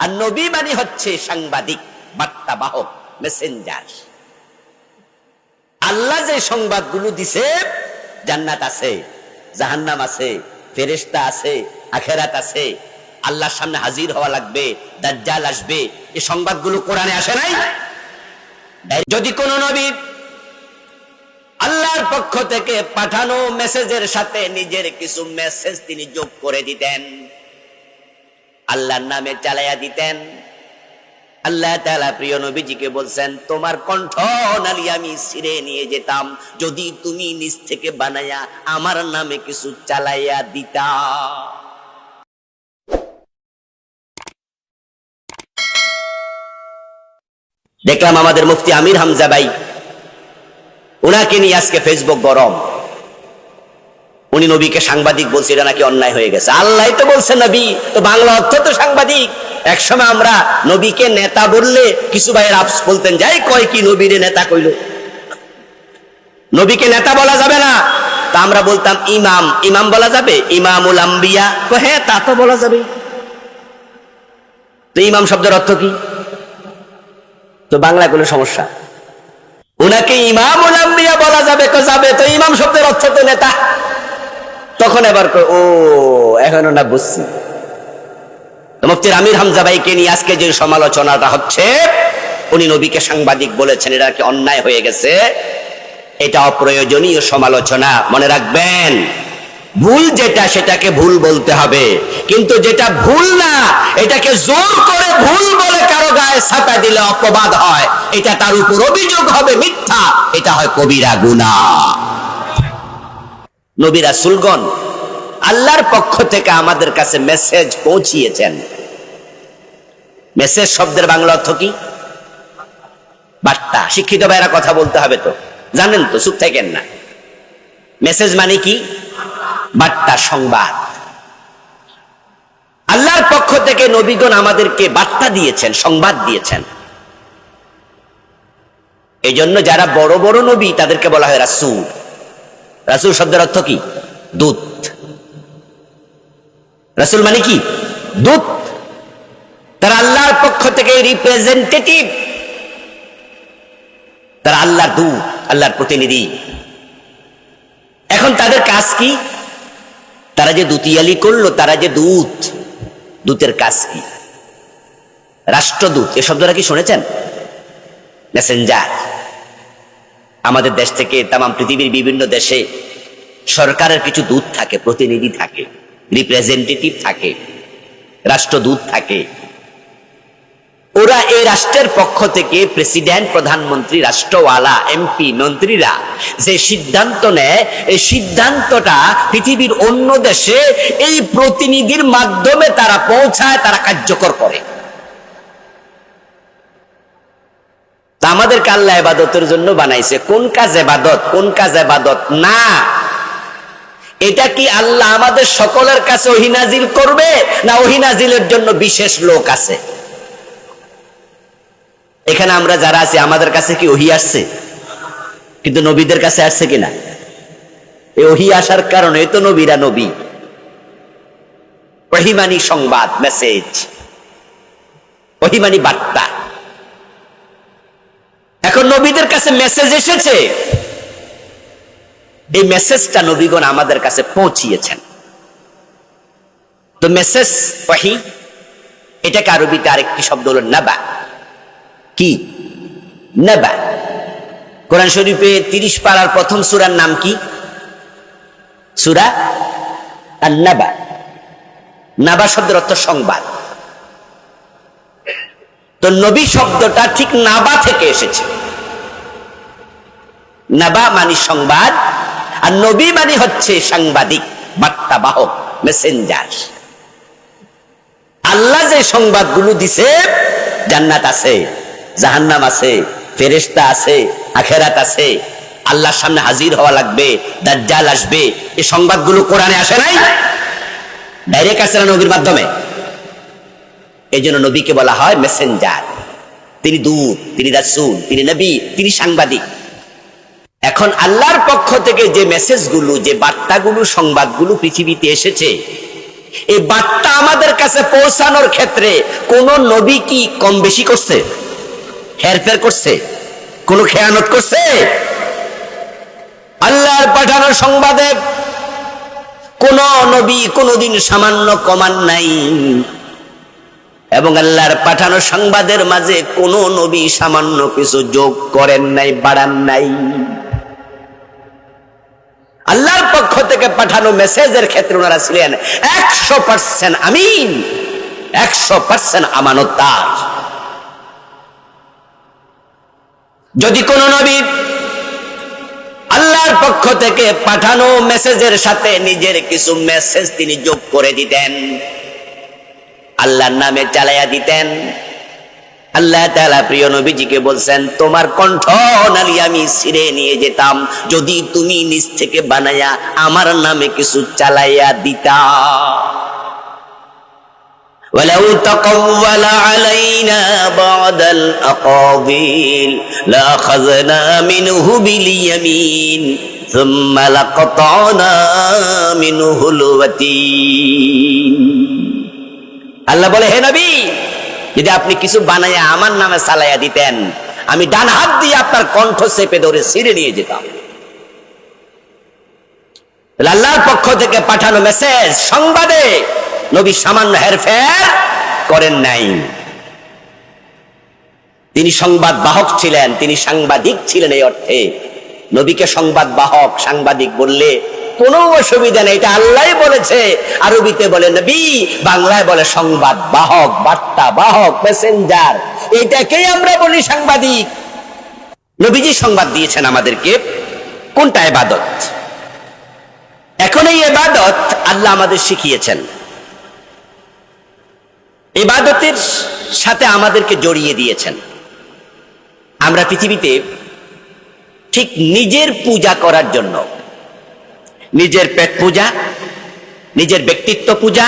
আর নবী মানে হচ্ছে সাংবাদিক বার্তা বাহক মেসেঞ্জার আল্লাহ যে সংবাদগুলো দিছে, জান্নাত আছে, জাহান্নাম আছে, ফেরেশতা আছে, আখেরাত আছে, আল্লাহর সামনে হাজির হওয়া লাগবে, দাজ্জাল আসবে, এই সংবাদগুলো কোরআনে আসে নাই? যদি কোন নবী আল্লাহর পক্ষ থেকে পাঠানো মেসেজের সাথে নিজের কিছু মেসেজ তিনি যোগ করে দিতেন আল্লাহর নামে চালাইয়া দিতেন। আল্লাহ তাআলা প্রিয় নবীজিকে বলছেন, তোমার কণ্ঠ নালি আমি ছিঁড়ে নিয়ে যেতাম। যদি তুমি নিজ থেকে বানাইয়া আমার নামে কিছু চালাইয়া দিতা। দেখলাম আমাদের মুফতি আমির হামজা ভাই ওনাকে নিয়ে আজকে ফেসবুক গরম। উনি নবীকে সাংবাদিক বলছে এটা নাকি অন্যায় হয়ে গেছে। আল্লাহ তো বলছে নবী, তো বাংলা অর্থ তো সাংবাদিক। একসময় আমরা নবীকে নেতা বললে কিছু ভাইয়ের আপস বলতেন, যাই কয় কি নবীরে নেতা কইল? নবীকে নেতা বলা যাবে না। তা আমরা বলতাম, ইমাম। ইমাম বলা যাবে? ইমামুল আম্বিয়া। হ্যাঁ তা তো বলা যাবে। তো ইমাম শব্দের অর্থ কি? তো বাংলায় কোনো সমস্যা? ওনাকে ইমামুল আম্বিয়া বলা যাবে, তো যাবে। তো ইমাম শব্দের অর্থ তো নেতা। তখন এবার ও, এখনও না বুঝছি। মুফতির আমির হামজা ভাইকে নিয়ে আজকে যে সমালোচনাটা হচ্ছে, উনি নবীকে সাংবাদিক বলেছেন এটা কি অন্যায় হয়ে গেছে? এটা অপ্রয়োজনীয় সমালোচনা, মনে রাখবেন। ভুল যেটা, সেটাকে ভুল বলতে হবে। কিন্তু যেটা ভুল না, এটাকে জোর করে ভুল বলে কারও গায়ে ছাপা দিলে অপবাদ হয়। এটা তার উপর অভিযোগ হবে মিথ্যা, এটা হয় কবিরা গুনাহ। নবীরা সুলগন আল্লাহর পক্ষ থেকে আমাদের কাছে মেসেজ পৌঁছিয়েছেন। মেসেজ শব্দের বাংলা অর্থ কি? বার্তা। শিক্ষিত ভাইরা কথা বলতে হবে তো। জানেন তো, চুপ থাকেন না। মেসেজ মানে কি? বার্তা, সংবাদ। আল্লাহর পক্ষ থেকে নবীগণ আমাদেরকে বার্তা দিয়েছেন, সংবাদ দিয়েছেন। এই যারা বড় বড় নবী, তাদেরকে বলা হয় রাসূল। রাসূল শব্দের অর্থ কি? দূত। রাসূল মানে কি? দূত। তারা আল্লাহর পক্ষ থেকে রিপ্রেজেন্টেটিভ তারা আল্লাহর দূত, আল্লাহর প্রতিনিধি। এখন তাদের কাজ কি? তারা যে দুতিয়ালি করল, তারা যে দূত। দূতের কাজ কি? রাষ্ট্রদূত, এ শব্দটা কি শুনেছেন? মেসেঞ্জার আমাদের দেশ থেকে তাম পৃথিবীর বিভিন্ন দেশে সরকারের কিছু দূত থাকে, প্রতিনিধি থাকে রিপ্রেজেন্টেটিভ থাকে, রাষ্ট্রদূত থাকে। ওরা এই রাষ্ট্রের পক্ষ থেকে প্রেসিডেন্ট, প্রধানমন্ত্রী, রাষ্ট্রওয়ালা, এমপি, মন্ত্রীরা যে সিদ্ধান্ত নেয়, এই সিদ্ধান্তটা পৃথিবীর অন্য দেশে এই প্রতিনিধির মাধ্যমে তারা পৌঁছায়, তারা কার্যকর করে। তা আমাদেরকে আল্লাহ এবাদতের জন্য বানাইছে। কোন কাজ এবাদত কোন কাজ এবাদত না। এটা কি আল্লাহ আমাদের সকলের কাছে ওহিনাজিল করবে? না ওহিনাজিলের জন্য বিশেষ লোক আছে? এখানে আমরা যারা আছি, আমাদের কাছে কি ওহি আসছে? কিন্তু নবীদের কাছে আসছে কিনা? এই ওহি আসার কারণে তো নবীরা নবী। ওহিমানি সংবাদ, মেসেজ। ওহিমানি বার্তা। নবীদের কাছে মেসেজ এসেছে। এই মেসেজটা নবীগণ আমাদের কাছে পৌঁছিয়েছেন। তো মেসেজ ওয়াহি, এটাকে আরবিতে আরেকটি শব্দ হলো নাবা। কি? নাবা। কোরআন শরীফে তিরিশ পাড়ার প্রথম সুরার নাম কি? সুরা আর নাবা নাবা শব্দের অর্থ সংবাদ। তো নবী শব্দটা ঠিক নাবা থেকে এসেছে। নাবা মানে সংবাদ, আর নবী মানে হচ্ছে সাংবাদিক বার্তা বাহক মেসেঞ্জার আল্লাহ যে সংবাদগুলো দিছে, জান্নাত আছে, জাহান্নাম আছে, ফেরেশতা আছে, আখেরাত আছে, আল্লাহর সামনে হাজির হওয়া লাগবে, দাজ্জাল আসবে, এই সংবাদগুলো কোরআনে আসে নাই? ডাইরেক্ট আসে না নবীর মাধ্যমে। এই জন্য নবীকে বলা হয় মেসেঞ্জার তিনি দূত, তিনি রাসূল, তিনি নবী, তিনি সাংবাদিক। এখন আল্লাহর পক্ষ থেকে যে মেসেজগুলো, যে বার্তাগুলো, সংবাদগুলো পৃথিবীতে এসেছে, এই বার্তা আমাদের কাছে পৌঁছানোর ক্ষেত্রে কোন নবী কি কম বেশি করছে? হেরফের করছে? কোন খেয়ানত করছে? আল্লাহর পাঠানো সংবাদে কোন নবী কোনদিন সামান্য কমান নাই। এবং আল্লাহর পাঠানো সংবাদের মাঝে কোন নবী সামান্য কিছু যোগ করেন নাই, বাড়ান নাই। আল্লাহর পক্ষ থেকে পাঠানো মেসেজের ক্ষেত্রে ওনারা ছিলেন একশো পার্সেন্ট আমিন, একশো পার্সেন্ট আমানতার যদি কোন নবী আল্লাহর পক্ষ থেকে পাঠানো মেসেজের সাথে নিজের কিছু মেসেজ তিনি যোগ করে দিতেন, আল্লাহর নামে চালাইয়া দিতেন আল্লাহ তাআলা প্রিয় নবীজিকে বলছেন তোমার কণ্ঠ নালি আমি ছিঁড়ে নিয়ে যেতাম যদি তুমি নিজ থেকে বানাইয়া আমার নামে কিছু চালাইয়া দিতা ولو تقول علينا بعض الأقاويل لأخذنا منه باليمين ثم لقطعنا منه الوتين আল্লাহ বলে হে নবী যদি আপনি কিছু বানাইয়া আমার নামে চালাইয়া দিতেন, আমি ডান হাত দিয়ে আপনার কণ্ঠ চেপে ধরে ছিঁড়ে নিয়ে যেতাম। আল্লাহর পক্ষ থেকে পাঠানো মেসেজ সংবাদে নবী সামান্য হেরফের করেন নাই। তিনি সংবাদ বাহক ছিলেন, তিনি সাংবাদিক ছিলেন এই অর্থে। নবীকে সংবাদ বাহক, সাংবাদিক বললে কোনো অসুবিধা নেই, এটা আল্লাহ বলেছে। আরবিতে বলে নবী, বাংলায় বলে সংবাদ বাহক, বার্তা বাহক মেসেঞ্জার এটাকেই আমরা বলি সাংবাদিক। নবীজি সংবাদ দিয়েছেন আমাদেরকে। কোনটা এবাদত? এখন এই এবাদত আল্লাহ আমাদের শিখিয়েছেন। এবাদতের সাথে আমাদেরকে জড়িয়ে দিয়েছেন। আমরা পৃথিবীতে ঠিক নিজের পূজা করার জন্য নিজের পেট পূজা, নিজের ব্যক্তিত্ব পূজা,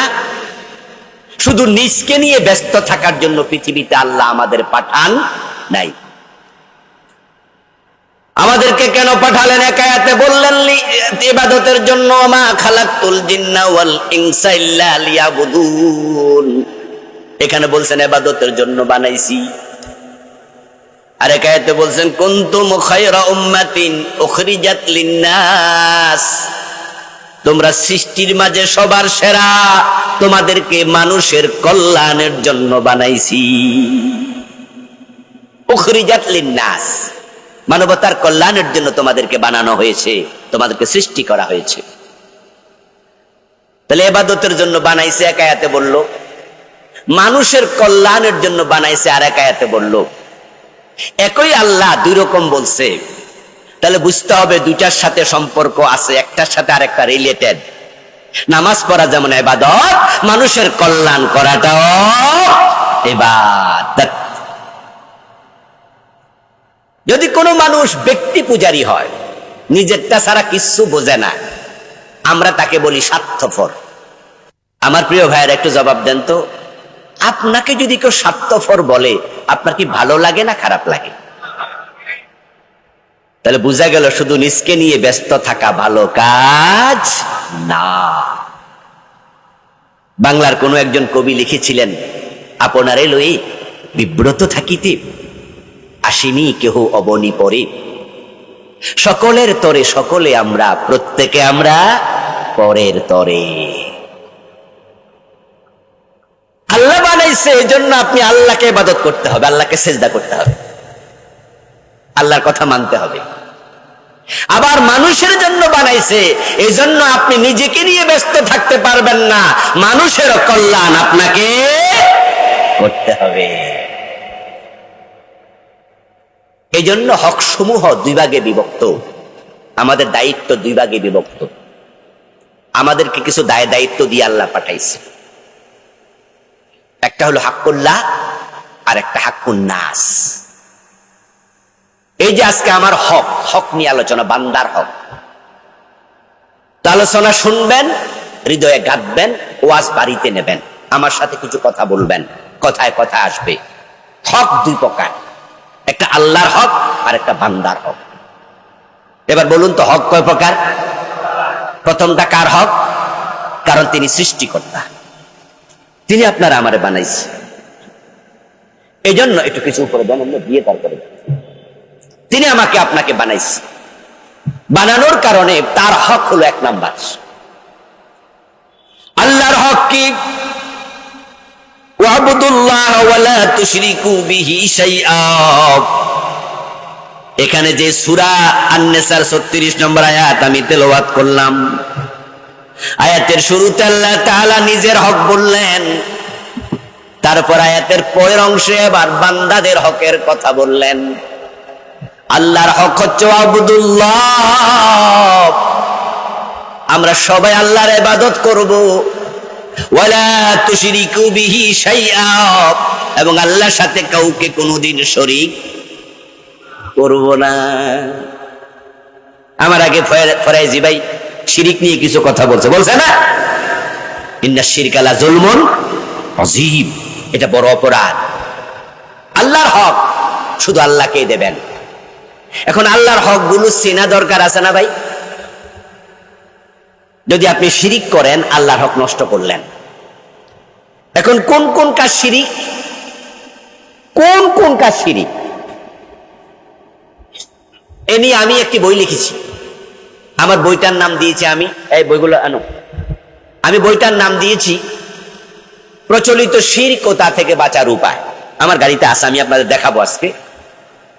শুধু নিজকে নিয়ে ব্যস্ত থাকার জন্য পৃথিবীতে আল্লাহ আমাদের পাঠান নাই। আমাদেরকে কেন পাঠালেন একায়াতে? বললেন ইবাদতের জন্য মা খালাকুল জিন্না ওয়াল ইনসা ইল্লা লিয়াবুদুন। এখানে বলছেন এবাদতের জন্য বানাইছি। আর একায়াতে বলছেন, কুনতুম খায়রা উম্মাতিন উখরিজাত লিন্নাস। তোমরা সৃষ্টির মাঝে সবার সেরা। তোমাদেরকে মানুষের কল্যাণের জন্য বানাইছি। লিন্নাস। মানবতার কল্যাণের জন্য তোমাদেরকে বানানো হয়েছে, তোমাদেরকে সৃষ্টি করা হয়েছে। তাহলে এবাদতের জন্য বানাইছে একায়াতে বলল, মানুষের কল্যাণের জন্য বানাইছে আর একায়াতে বলল, একই আল্লাহ দুই রকম বলছে। তাহলে বুঝতে হবে দুইটার সাথে সম্পর্ক আছে, একটার সাথে আরেকটা রিলেটেড নামাজ পড়া যেমন এবাদত মানুষের কল্যাণ করাটাও এবাদত যদি কোনো মানুষ ব্যক্তি পূজারী হয়, নিজেরটা ছাড়া কিচ্ছু বোঝে না, আমরা তাকে বলি স্বার্থপর। আমার প্রিয় ভাইয়ের, একটু জবাব দেন তো। আপনাকে যদি কেউ স্বার্থপর বলে, আপনার কি ভালো লাগে না খারাপ লাগে? তাহলে বোঝা গেল শুধু নিজকে নিয়ে ব্যস্ত থাকা ভালো কাজ না। বাংলার কোনো একজন কবি লিখেছিলেন, আপনারে লই বিব্রত থাকিতে আসিনি কেহ অবনি পরে। সকলের তরে সকলে আমরা, প্রত্যেকে আমরা পরের তরে। আল্লাহ বানাইছে এই জন্য আপনি আল্লাহকে ইবাদত করতে হবে, আল্লাহকে সেজদা করতে হবে। আল্লাহর কথা মানতে হবে। আবার মানুষের জন্য বানাইছে এই জন্য আপনি নিজেকে নিয়ে ব্যস্ত থাকতে পারবেন না। মানুষের কল্যাণ আপনাকে করতে হবে। এই জন্য হক সমূহ দুই ভাগে বিভক্ত। আমাদের দায়িত্ব দুই ভাগে বিভক্ত। আমাদেরকে কিছু দায় দায়িত্ব দিয়ে আল্লাহ পাঠাইছে। একটা হলো হাক্কুল্লাহ আর একটা হাক্কুন নাস এই যে আজকে আমার হক হক নিয়ে আলোচনা, বান্দার হক। তো আলোচনা শুনবেন, হৃদয়ে গাঁথবেন ওয়াজ বাড়িতে নেবেন। আমার সাথে কিছু কথা বলবেন, কথায় কথা আসবে। হক দুই প্রকার। একটা আল্লাহর হক আর একটা বান্দার হক। এবার বলুন তো, হক কয় প্রকার? প্রথমটা কার হক? কারণ তিনি সৃষ্টিকর্তা। তিনি আপনার আমারে বানাইছে। এই জন্য একটু কিছু উপরে দেন দিয়ে তারপরে তিনি আমাকে আপনাকে বানাইছে। বানানোর কারণে তার হক হলো এক নাম্বার। আল্লাহর হক কি? এখানে যে সূরা আন-নিসার 36 নম্বর আয়াত আমি তেলাওয়াত করলাম। আয়াতের শুরুতে আল্লাহ তাআলা নিজের হক বললেন। তারপর আয়াতের পরের অংশে আবার বান্দাদের হকের কথা বললেন। আল্লাহর হক হচ্ছে আবুদুল্লাহ। আমরা সবাই আল্লাহর ইবাদত করব। এবং আল্লাহর সাথে কাউকে কোনোদিন শরীক করব না। আমার আগে ফরাইজি ভাই শিরিক নিয়ে কিছু কথা বলছে। বলছে না? ইন্না শিরকালা জুলমুন অজিব এটা বড় অপরাধ। আল্লাহর হক শুধু আল্লাহকেই দেবেন। এখন আল্লাহর হকগুলো চেনা দরকার আছে না ভাই? যদি আপনি শিরিক করেন, আল্লাহর হক নষ্ট করলেন। এখন কোন কোন কাজ শিরিক? কোন কোন কাজ শিরিক? এ নিয়ে আমি একটি বই লিখেছি। আমার বইটার নাম দিয়েছি আমি। এই বইগুলো আনো। আমি বইটার নাম দিয়েছি, প্রচলিত শির্ক ও তা থেকে বাঁচার উপায়। আমার গাড়িতে আছে, আমি আপনাদের দেখাবো আজকে।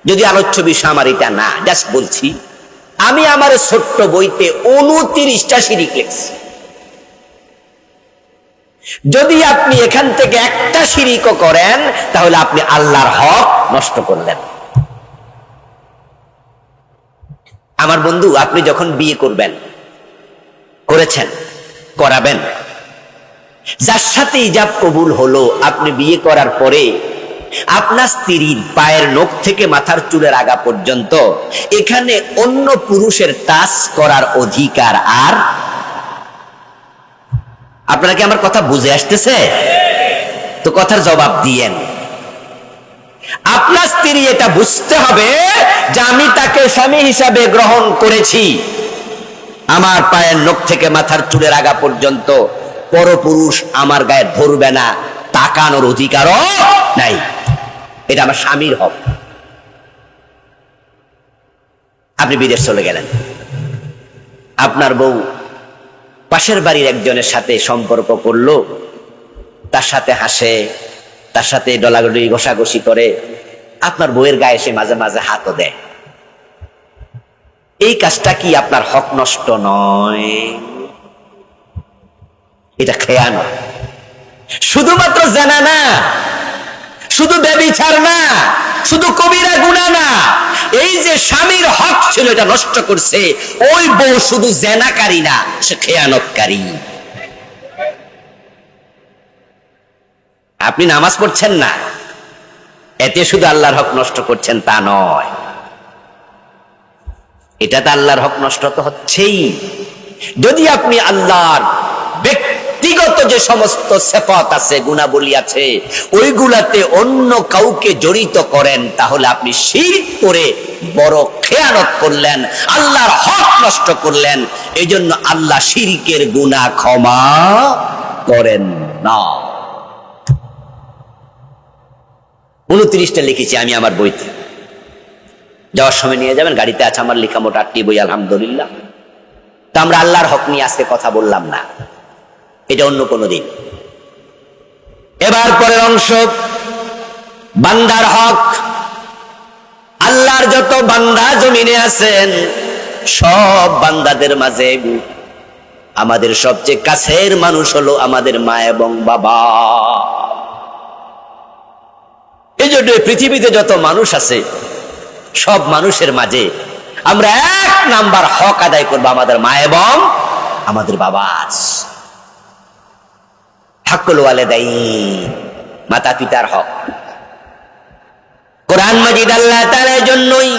যদি আলোচ্য বিষয় আমার এটা না জাস্ট বলছি, আমি আমার ছোট্ট বইতে উনত্রিশটা শিরিক লিখছি। যদি আপনি এখান থেকে একটা শিরিকও করেন, তাহলে আপনি আল্লাহর হক নষ্ট করলেন। আমার বন্ধু, আপনি যখন বিয়ে করবেন, করেছেন, করাবেন, যার সাথে ইজাব কবুল হলো, আপনি বিয়ে করার পরে আপনার স্ত্রীর পায়ের নখ থেকে মাথার চুলের আগা পর্যন্ত এখানে অন্য পুরুষের টাচ করার অধিকার আর? আপনারা কি আমার কথা বুঝে আসতেছে? তো কথার জবাব দিয়েন। আপনার স্ত্রী এটা বুঝতে হবে যে আমি তাকে স্বামী হিসাবে গ্রহণ করেছি। আমার পায়ের নখ থেকে মাথার চুলের আগা পর্যন্ত পরপুরুষ আমার গায়ে ধরবে না, তাকানোর অধিকারও নাই। এটা আমার স্বামীর হক। আপনি বিদেশ চলে গেলেন। আপনার বউ পাশের বাড়ির একজনের সাথে সম্পর্ক করল, তার সাথে হাসে, তার সাথে ডলাগডি ঘষাঘষি করে, আপনার বউয়ের গায়ে সে মাঝে মাঝে হাতও দেয়। এই কাজটা কি আপনার হক নষ্ট নয়? এটা খেয়ানো শুধুমাত্র জানা না শুধু ব্যবিচার না, শুধু কবিরা গুণা না, এই যে স্বামীর হক ছিল এটা নষ্ট করছে, ওই বউ শুধু জেনাকারী না, সে খেয়ানতকারী। আপনি নামাজ পড়ছেন না, এতে শুধু আল্লাহর হক নষ্ট করছেন তা নয়। এটা তো আল্লাহর হক নষ্ট তো হচ্ছেই। যদি আপনি আল্লাহর ব্যক্তিগত যে সমস্ত সেফত আছে, গুণাবলী আছে, ওইগুলাতে অন্য কাউকে জড়িত করেন, তাহলে আপনি শির করে বড় খেয়ানত করলেন, আল্লাহর হক নষ্ট করলেন এই জন্য আল্লাহ শিরিকের গুণা ক্ষমা করেন না। উনত্রিশটা লিখেছি আমি আমার বইতে। যাওয়ার সময় নিয়ে যাবেন, গাড়িতে আছে আমার লেখা মোটা আটটি বই, আলহামদুলিল্লাহ। তা আমরা আল্লাহর হক নিয়ে আজকে কথা বললাম না। এটা অন্য কোনো দিন। এবার পরের অংশ, বান্দার হক। আল্লাহর যত বান্দা জমিনে আছেন, সব বান্দাদের মাঝে আমাদের সবচেয়ে কাছের মানুষ হলো আমাদের মা এবং বাবা। এই জন্য পৃথিবীতে যত মানুষ আছে, সব মানুষের মাঝে আমরা এক নাম্বার হক আদায় করব আমাদের মা এবং আমাদের বাবা হাক্কুল ওয়ালেদাই মাতা পিতার হক। কোরআন মাজিদ আল্লাহ তার জন্যই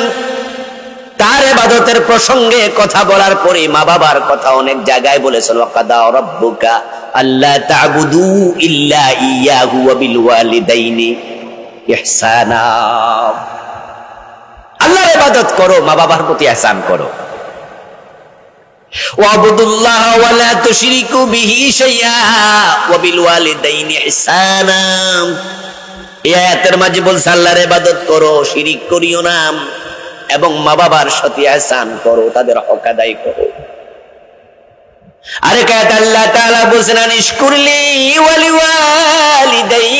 তার এবাদতের প্রসঙ্গে কথা বলার পরে মা বাবার কথা অনেক জায়গায় বলেছেন আল্লাহ তা'বুদু ইল্লা ইয়াহু ওয়া ওয়ালিদাইনি ইহসানা। আল্লাহর ইবাদত করো, মা বাবার প্রতি এহসান করো। واعبدوا الله ولا تشركوا به شيئا وبالوالدين احسانا এই আয়াতের মাঝে বলছে আল্লাহর ইবাদত করো শিরিক করিও না এবং মা বাবার সাথে এহসান করো তাদের হক আদায় করো আরে কায়াত আল্লাহ তাআলা বলছেন আনিশকুরলি ওয়ালি ওয়ালিদাইক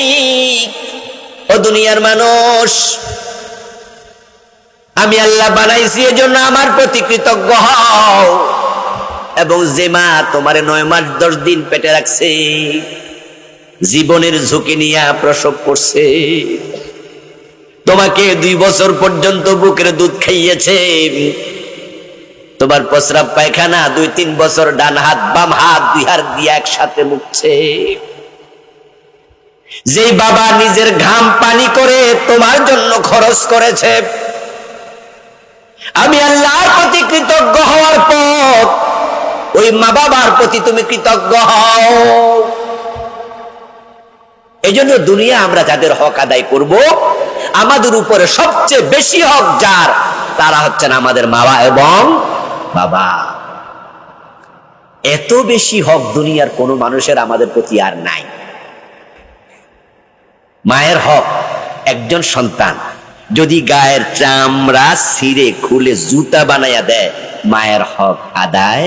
ও দুনিয়ার মানুষ আমি আল্লাহ বানাইছি এজন্য আমার প্রতি কৃতজ্ঞ হও এবং যে মা তোমারে নয় মাস, দশ দিন পেটে রাখছে। জীবনের ঝুঁকি নিয়ে প্রসব করছে। তোমাকে দুই বছর পর্যন্ত বুকের দুধ খাইয়েছে। তোমার প্রস্রাব পায়খানা দুই তিন বছর ডান হাত, বাম হাত, দুই হাত দিয়ে একসাথে মুখছে। যেই বাবা নিজের ঘাম পানি করে তোমার জন্য খরচ করেছে। আমি আল্লাহর প্রতি কৃতজ্ঞ ওই মা বাবার প্রতি তুমি কৃতজ্ঞ হও। এই জন্য দুনিয়া আমরা যাদের হক আদায় করব, আমাদের উপরে সবচেয়ে বেশি হক যার, তারা হচ্ছেন আমাদের মা এবং বাবা। এত বেশি হক দুনিয়ার কোন মানুষের আমাদের প্রতি আর নাই। মায়ের হক একজন সন্তান, যদি গায়ের চামড়া ছিঁড়ে খুলে, জুতা বানাইয়া দেয়, মায়ের হক আদায়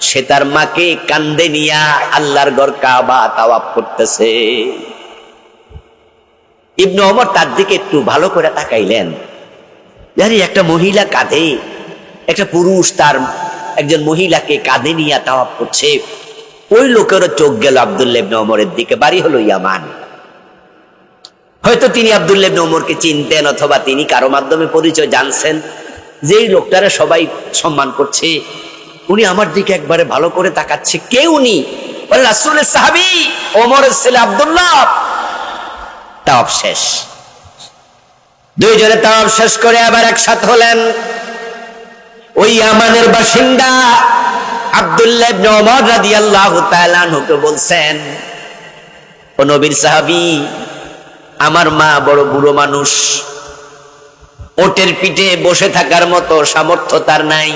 সে তার মাকে কান্দে নিয়া আল্লাহর গড় কাবা তাওয়াফ করতেছে। ইবনে ওমর তার দিকে একটু ভালো করে তাকাইলেন। জানি একটা মহিলা কাঁধে একটা পুরুষ তার একজন মহিলাকে কাঁধে নিয়ে তাওয়াফ করছে। ওই লোকেরও চোখ গেল আব্দুল্লাহ ইবনে ওমরের দিকে। বাড়ি হলো ইয়ামান। হয়তো তিনি আব্দুল্লাহ ইবনে ওমরকে চিনতেন অথবা তিনি কারও মাধ্যমে পরিচয় জানছেন। যেই লোকটারা সবাই সম্মান করছে। উনি আমার দিকে একবারে ভালো করে তাকাচ্ছে। কে উনি সাহাবী ছেলে আব্দুল্লাহ। তাওয়াফ শেষ। দুইজনে তাওয়াফ শেষ করে আবার একসাথে হলেন। ওই আমানের বাসিন্দা আব্দুল্লাহ বলছেন, ও নবীর সাহাবী, আমার মা বড় বুড়ো মানুষ। ওটের পিঠে বসে থাকার মতো সামর্থ্য তার নাই।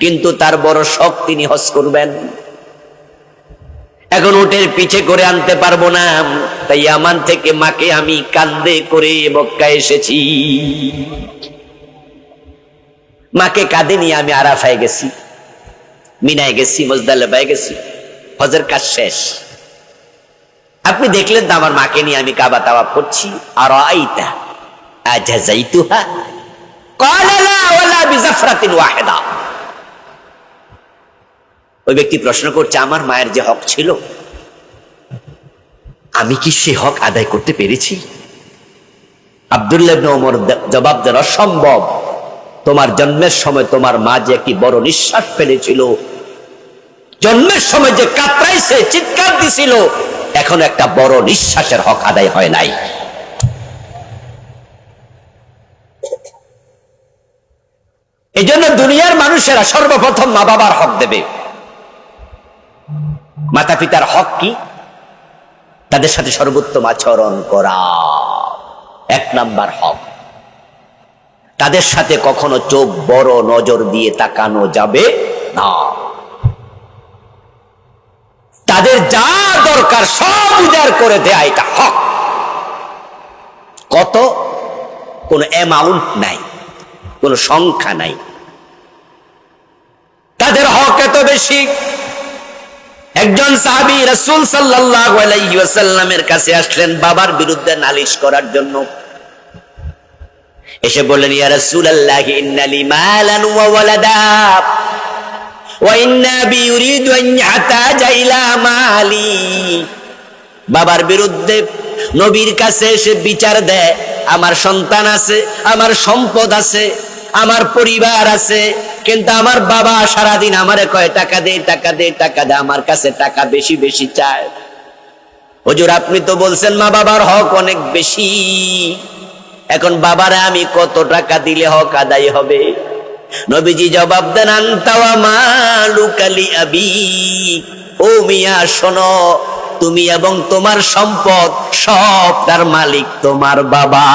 কিন্তু তার বড় শখ তিনি হজ করবেন। এখন উটের পিছে করে আনতে পারব না, তাই আমান থেকে মাকে আমি কান্দে করে বক্কা এসেছি। মাকে কাঁদে নিয়ে আমি আরাফায় গেছি, মিনায় গেছি মোজদালেবায় গেছি, হজের কাজ শেষ। আপনি দেখলেন তো আমার মাকে নিয়ে আমি কাবা তাওয়া করছি আর আইতা আজা যাইতুহা কলা ওলা বিজাফরাতিন ওয়াহেদা। ওই ব্যক্তি প্রশ্ন করছে, আমার মায়ের যে হক ছিল, আমি কি সে হক আদায় করতে পেরেছি? আব্দুল্লাহ ওমর জবাব দেন, অসম্ভব। তোমার জন্মের সময় তোমার মা যে একটি বড় নিঃশ্বাস ফেলেছিল, জন্মের সময় যে কাতরাইছে, চিৎকার দিছিল, এখন একটা বড় নিঃশ্বাসের হক আদায় হয় নাই। এই জন্য দুনিয়ার মানুষেরা সর্বপ্রথম মা বাবার হক দেবে। মাতা পিতার হক কি? তাদের সাথে সর্বোত্তম আচরণ করা। এক নাম্বার হক। তাদের সাথে কখনো চোখ বড় নজর দিয়ে তাকানো যাবে না। তাদের যা দরকার সব উজাড় করে দেয়া এটা হক। কত? কোনো অ্যামাউন্ট নাই। কোনো সংখ্যা নাই। তাদের হক এত বেশি। একজন সাহাবি রাসূল সাল্লাল্লাহু কাছে আসলেন বাবার বিরুদ্ধে নালিশ করার জন্য। এসে বললেন, ইয়া রাসূলুল্লাহ, ইন্নালি বাবার বিরুদ্ধে নবীর কাছে এসে বিচার দেয়, আমার সন্তান আছে, আমার সম্পদ আছে। আমার পরিবার আছে, কিন্তু আমার বাবা সারাদিন আমারে কয়, টাকা দে টাকা দে টাকা দে, আমার কাছে টাকা বেশি বেশি চায়। হুজুর, আপনি তো বলছেন মা বাবার হক অনেক বেশি। এখন বাবারে আমি কত টাকা দিলে হক আদায় হবে? নবীজি জবাব দেন আন্তাওয়া মালুকালি আবি। ও মিয়া, শোনো, তুমি এবং তোমার সম্পদ সব তার মালিক তোমার বাবা।